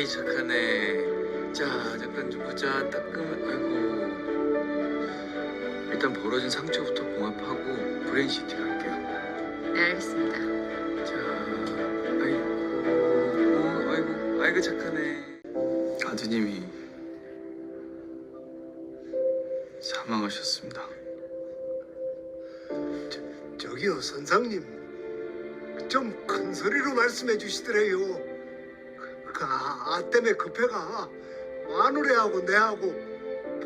아이 착하네. 자 잠깐 좀 보자. 따끔해. 아이고. 일단 벌어진 상처부터 봉합하고 브레인시티 할게요. 네, 알겠습니다. 자, 아이고, 어, 아이고, 아이고 착하네. 아드님이 사망하셨습니다. 저기요 선상님 좀 큰 소리로 말씀해 주시더래요 그 아, 아 때문에 급해가 마누라하고 내하고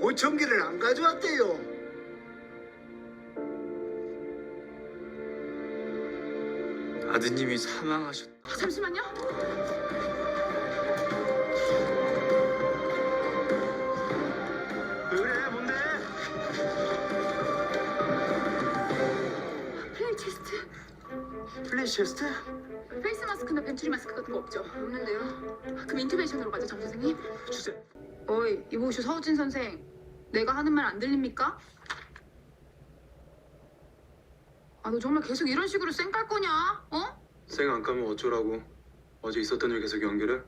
보청기를 안 가져왔대요 아드님이 사망하셨. 아, 잠시만요. 그래 뭔데? 플레이 체스트. 플래시 체스트? 마스크나 벤츄리 마스크 같은 거 없죠? 없는데요. 그럼 인투베이션으로 가죠, 정 선생님. 주세 어이, 이보시오 서우진 선생. 내가 하는 말 안 들립니까? 아, 너 정말 계속 이런 식으로 쌩 깔 거냐? 어? 생 안 까면 어쩌라고? 어제 있었던 일 계속 연결해?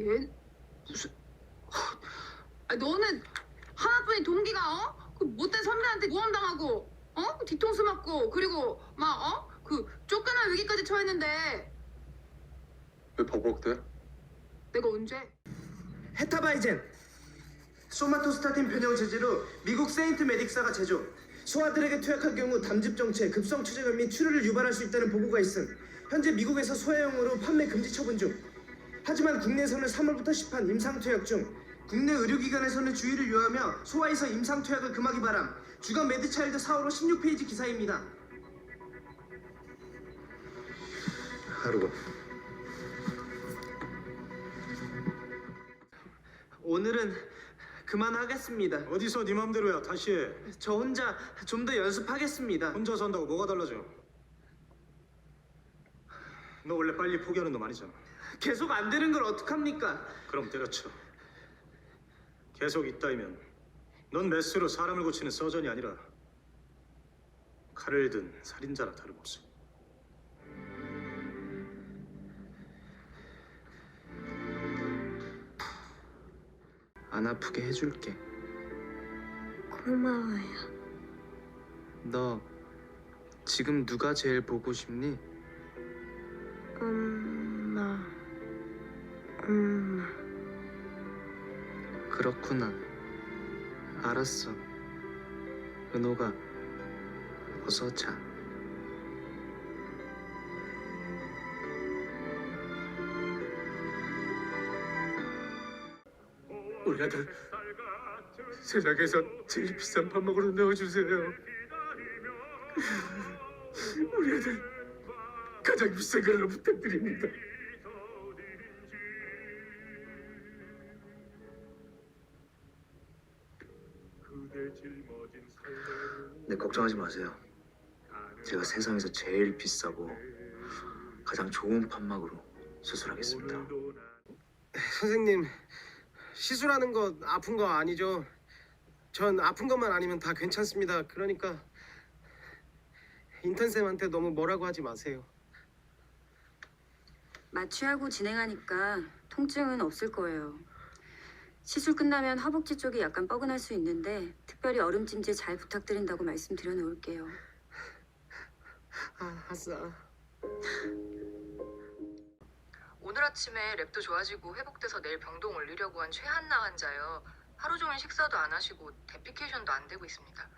얘 무슨? 아, 너는 하나뿐인 동기가 어? 그 못된 선배한테 모함 당하고 어? 뒤통수 맞고 그리고 막 어? 그 쫓겨날 위기까지 처했는데. 왜 버벅대? 내가 언제? 헤타바이젠. 소마토스타틴 변형 제제로 미국 세인트 메딕사가 제조. 소아들에게 투약할 경우 담즙 정체, 급성 추재கள் 및 출혈을 유발할 수 있다는 보고가 있음. 현재 미국에서 소해용으로 판매 금지 처분 중. 하지만 국내에서는 3월부터 시판 임상 투약 중. 국내 의료기관에서는 주의를 요하며 소아에서 임상 투약을 금하기 바람. 주간 매드차일드 4호로 16페이지 기사입니다 하루가. 오늘은 그만하겠습니다. 어디서 네 맘대로야 다시 해. 저 혼자 좀 더 연습하겠습니다. 혼자서 한다고 뭐가 달라져? 너 원래 빨리 포기하는 놈 아니잖아. 계속 안 되는 걸 어떡합니까? 그럼 때려쳐. 계속 있다이면 넌 메스로 사람을 고치는 서전이 아니라 칼을 든 살인자나 다름없어 안 아프게 해줄게. 고마워요. 너 지금 누가 제일 보고 싶니? 엄마. 엄마. 그렇구나. 알았어. 은호가 어서 자. 우리 아들 세상에서 제일 비싼 밥 먹으러 넣어주세요. 우리 아들 가장 비싼 걸로 부탁드립니다. 네, 걱정하지 마세요. 제가 세상에서 제일 비싸고 가장 좋은 판막으로 수술하겠습니다. 선생님 시술하는 거 아픈 거 아니죠? 전 아픈 것만 아니면 다 괜찮습니다. 그러니까 인턴 쌤한테 너무 뭐라고 하지 마세요. 마취하고 진행하니까 통증은 없을 거예요. 시술 끝나면 허벅지 쪽이 약간 뻐근할 수 있는데 특별히 얼음찜질 잘 부탁드린다고 말씀드려 놓을게요. 아, 아싸. 아침에 랩도 좋아지고 회복돼서 내일 병동 올리려고 한 최한나 환자요. 하루 종일 식사도 안 하시고 데피케이션도 안 되고 있습니다.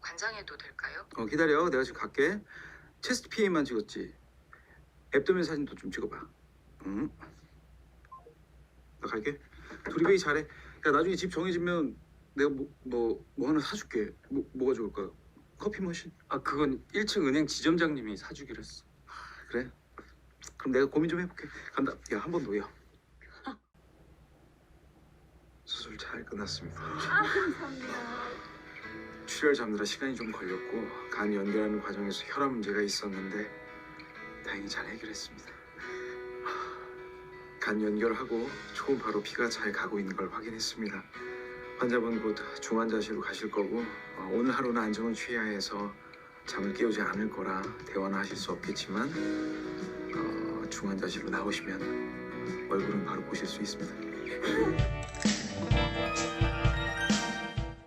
관장해도 될까요? 어 기다려. 내가 지금 갈게. 체스트 PA만 찍었지? 앱도면 사진도 좀 찍어봐. 응? 나 갈게. 둘이 회의 잘해. 야 나중에 집 정해지면 내가 뭐 뭐 뭐 하나 사줄게. 뭐 뭐가 좋을까? 커피 머신? 아 그건 1층 은행 지점장님이 사주기로 했어. 그래 그럼 내가 고민 좀 해볼게. 간다. 야 한 번 더요 수술 잘 끝났습니다. 출혈 잡느라 시간이 좀 걸렸고 간 연결하는 과정에서 혈압 문제가 있었는데 다행히 잘 해결했습니다. 간 연결하고 초음파로 피가 잘 가고 있는 걸 확인했습니다. 환자분 곧 중환자실로 가실 거고 어, 오늘 하루는 안정을 취해야 해서 잠을 깨우지 않을 거라 대화는 하실 수 없겠지만 어, 중환자실로 나오시면 얼굴은 바로 보실 수 있습니다.